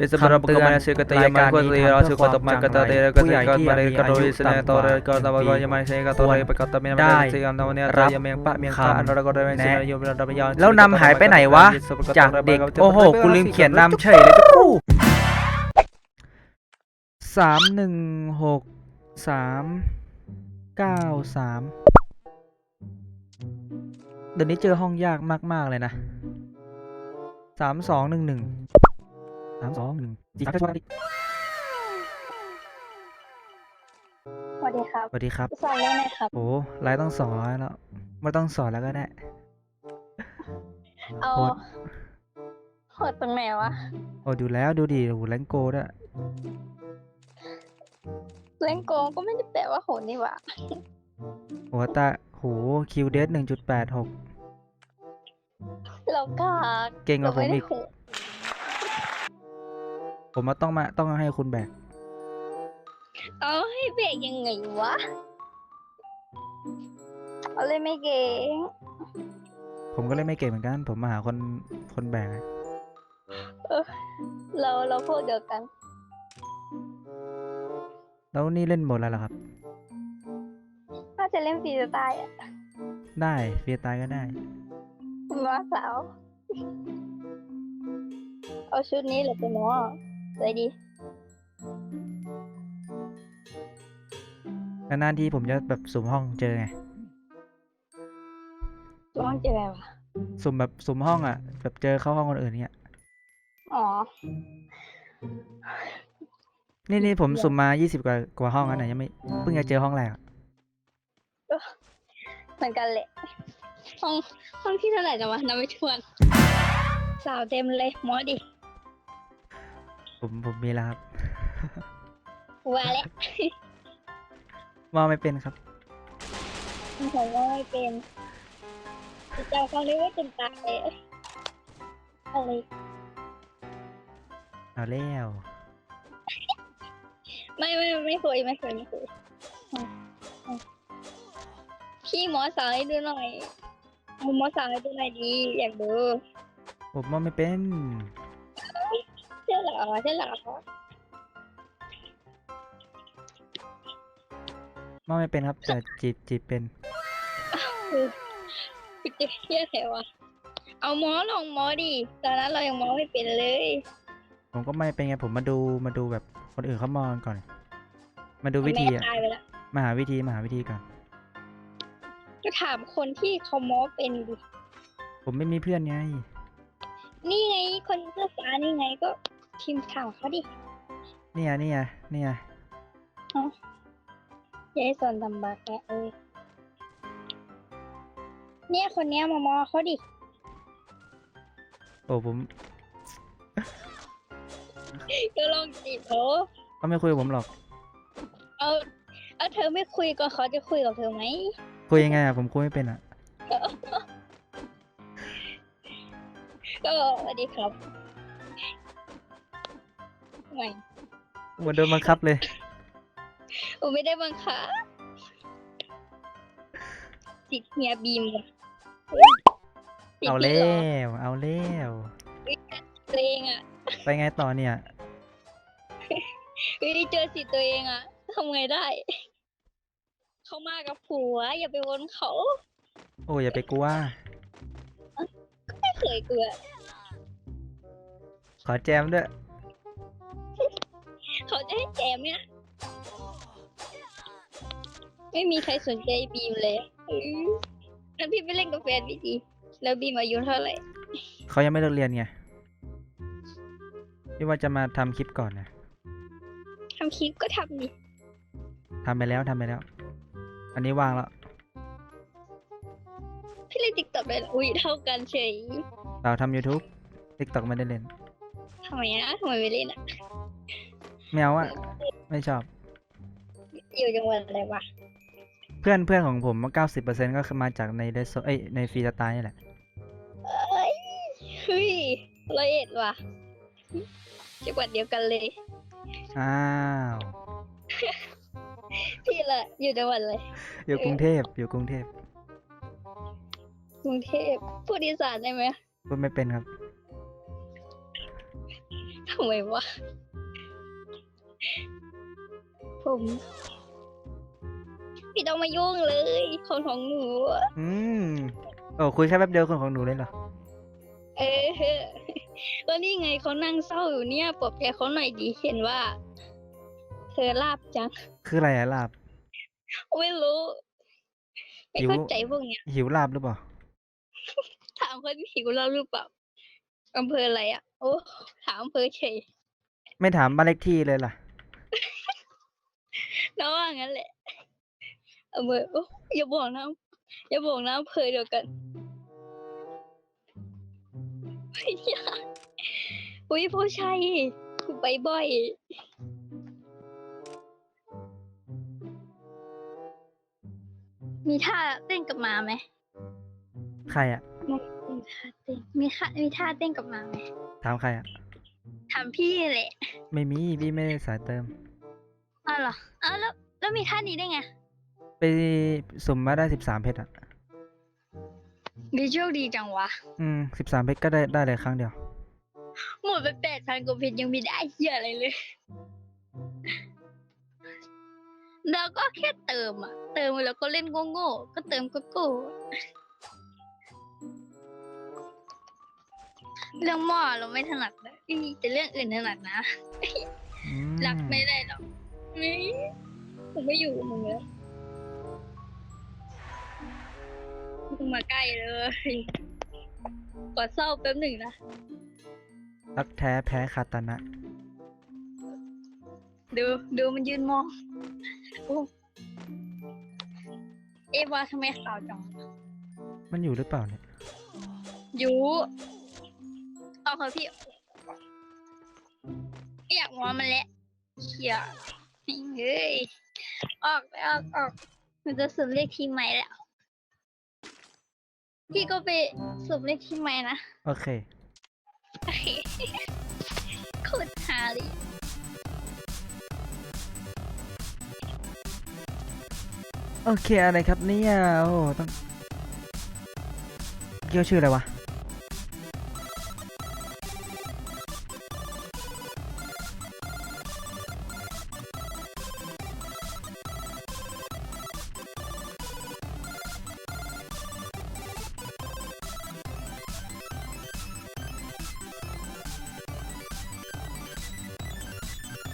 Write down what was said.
It's about C ำเตือน Pokemon Secretary รายการนี้ Yamaku ทำ Rasu เพื่อ Koto ความ Makata จำ de ไร Kata ผู้ใหญ่ Kata ที่ Mare มี Kato อายุ Sene ต่ำกว่า Tore Kota Bago Yamane Sene Kato ควร Re Pakata Mene ได้ Mene Sene Kata Mene รับ Raya Meng Pa Meng ค Pa Andora Kota Mene ำ Sene แนะ Rayo Mene Raya Mene แล้วนำหายไปไหนวะ จากเด็ก โอ้โห กูลืมเขียนนำเฉยเลยทุกคู่สามหนึ่งหกสามเก้าสามเดี๋ยวนี้เจอห้องยากมาก ๆ เลยนะสามสองหนึ่งหนึ่ง สามสองหนึ่งจีครับสวัสดีครับ สวัสดีครับ สอนเล่นหนะครับ โอ้ไลฟ์ต้องสองร้อยแล้ว ไม่ต้องสอนแล้วก็ได้ เอาโหดโหดตรงไหนวะ โอ้ดูแล้วดูดิโอ้แรงโกด้วยเล่นโกงก็ไม่ได้แปลว่าโหดนี่หว่าโอ้ตาโหคิวเดสหนึ่งจุดแปดหกเรากากเก่งกว่าผมไม่ได้อีก โหด ผมว่าต้องมาต้องให้คุณแบก เอาให้เบรกยังไงวะ เอาเลยไม่เก่งผมก็เล่นไม่เก่งเหมือนกัน ผมมาหาคนคนแบกอะเราเราพวกเดียวกัน แล้วนี่เล่นหมดแล้วเหรอครับถ้าจะเล่นฟรีสไตล์อะได้เฟียตายก็ได้ คุณว่าสาว เอาชุดนี้เหรือเป็นหมอ เลยดีนานๆทีผมจะแบบสุ่มห้องเจอไงจ้องเจออะไรวะ สุ่มแบบสุ่มห้องอะ แบบเจอเข้าห้องคนอื่นเนี่ยอ๋อ นี่นี่ผมสุ่มมา20กว่ากว่าห้องแล้วนะยังไม่เพิ่งจะเจอห้องแรกอะเหมือนกันแหละห้องห้องที่เท่าไหร่นะวะนับไม่ถ้วน สาวเต็มเลยหมอดิ ผมผมมีแล้วครับ ว่าแล้วว่าไม่เป็นครับผมว่าไม่เป็นจะเจ้าเขาเรียกว่าจนตายอะไรเอาแล้วไม่ไม่ไม่เคยไม่เคยไม่เคยอืมอืมพี่หมอสาวให้ดูหน่อยเอาหมอสาวให้ดูหน่อยดี อยากดู ผมว่าไม่เป็นใช่ เหรอใช่เหรอว่าไม่เป็นครับแต่จีบจีบเป็นปิดจะเที่ยแถวะเอาหมอลองหมอดิตอนนั้นเรายังหมอไม่เป็นเลย ผมก็ไม่เป็นไงผมมาดูมาดูแบบคนอื่นเขามองก่อน มาดูวิธีแม่อะตายไปแล้วมาหาวิธีมาหาวิธีก่อน ก็ถามคนที่เขาหมอเป็นดิผมไม่มีเพื่อนไง นี่ไงคนเสื้อฟ้านี่ไงก็ ทีมถามเขาดิเนี่ยเนี่ยเนี่ยยายสอนตำบักแกเอ้ยเนี่ยคนเนี้ยมามอเขาดิโอ้ผมก็ลองจีบเขาเขาไม่คุยกับผมหรอก เอาเอาเธอไม่คุยก็เขาจะคุยกับเธอไหมคุยยังไงอะผมคุยไม่เป็นอะก็สวัสดีครับ ไม่เหมือนโดนบังคับเลยผมไม่ได้บังคับจิตเฮียบีมว่ะติดเอาที่แล้หรอวเอาแล้วตัวเองอะไปไงต่อเนี่ยเฮ้ยเจอสิทธิ์ตัวเองอะทำไงได้ เขามากับผัว อย่าไปวนเขา โอ้อย่าไปกลัวไม่เคยกลัวขอแจมด้วย เขาจะให้แจมเนี่ย ไม่มีใครสนใจบีมเลยอื้องั้นพี่ไปเล่นกับแฟนพี่ดีแล้วบีมอายุเท่าไหร่ เขายังไม่เลิกเรียนไงพี่ว่าจะมาทำคลิปก่อนนะทำคลิปก็ทำดิทำไปแล้วทำไปแล้ว อันนี้ว่างแล้ว พี่เล่นติ๊กต็อกเลยเหรออุ้ยเท่ากันเฉยเราทำ YouTube TikTok ไม่ได้เล่น ทำไมนะทำไมไม่เล่นอะ แมวอะไม่ชอบ อยู่จังหวัดอะไรวะเพื่อนเพื่อนของผมเก้าสิบเปอร์เซ็นต์ก็คือมาจากในเดซเอ้ยในฟรีสไตล์นี่แหละเอ้ยเฮ้ยร้อยเอ็ดว่ะจังหวัดเดียวกันเลย อ้าวพี่ละอยู่จังหวัดอะไรอยู่กรุงเทพอยู่กรุงเทพกรุงเทพพูดอีสานได้ไหมพูดไม่เป็นครับททำไมวะ ผม พี่ต้องมายุ่งเลยคนของหนูอะอืมโอ้คุยแค่แป๊บเดียวคนของหนูเลยเหรอ เออก็นี่ไงเขานั่งเศร้าอยู่เนี่ยปลอบใจเขาหน่อยดีเห็นว่า เธอลาบจัง คืออะไรอะลาบ ไม่รู้ไม่หิวเข้าใจพวกเนี้ย หิวลาบหรือเปล่า ถามคนหิวเราหรือเปล่าอำเภออะไรอะ โอ้ ถามอำเภอเฉย ไม่ถามบ้านเลขที่เลยล่ะ น้องว่างั้นแหละอำเภอโอ้อย่าบอกนะอย่าบอกนะอำเภอเดียวกันไม่ใช่อุ้ยพ่อชัยกูไปบ่อยมีท่าเต้นกับหมาไหมใครอะมีท่าเต้นมีท่ามีท่าเต้นกับหมาไหมถามใครอะถามพี่แหละ ไม่มี พี่ไม่ได้สายเติมอ้าว เหรออ้าวแล้วแล้วมีท่านี้ได้ไงไปสุ่มมาได้สิบสามเพชรอะมีโชคดีจังวะ อืมสิบสามเพชรก็ได้ได้เลยครั้งเดียว หมดไปแปดพันกว่าเพชรยังไม่ได้เหี้ยอะไรเลยแล้วก็แค่เติมอะ เติมแล้วก็เล่นโง่ๆก็เติมก็โก้เรื่องหม้อเราไม่ถนัดนะอีแต่เรื่องอื่นถนัดนะอืมรักไม่ได้หรอก นี่ผมไม่อยู่กับมึงแล้วไม่ต้องมาใกล้เลยกอดเศร้าแป๊บหนึ่งนะ รักแท้แพ้คาตานะดูดูมันยืนมองโอ้เอวาทำไมขาวจังมันอยู่หรือเปล่าเนี่ยยูเอาเขาพี่ไม่อยากมองมันแล้วเขีย เฮ้ยออกไปออกออกมันจะสุ่มเลขทีมใหม่แล้ว พี่ก็ไปสุ่มเลขทีมใหม่นะโอเคโอเคโคตรฮาเลยโอเคอะไรครับเนี่ยโอ้ต้องเกี่ยวชื่ออะไรวะ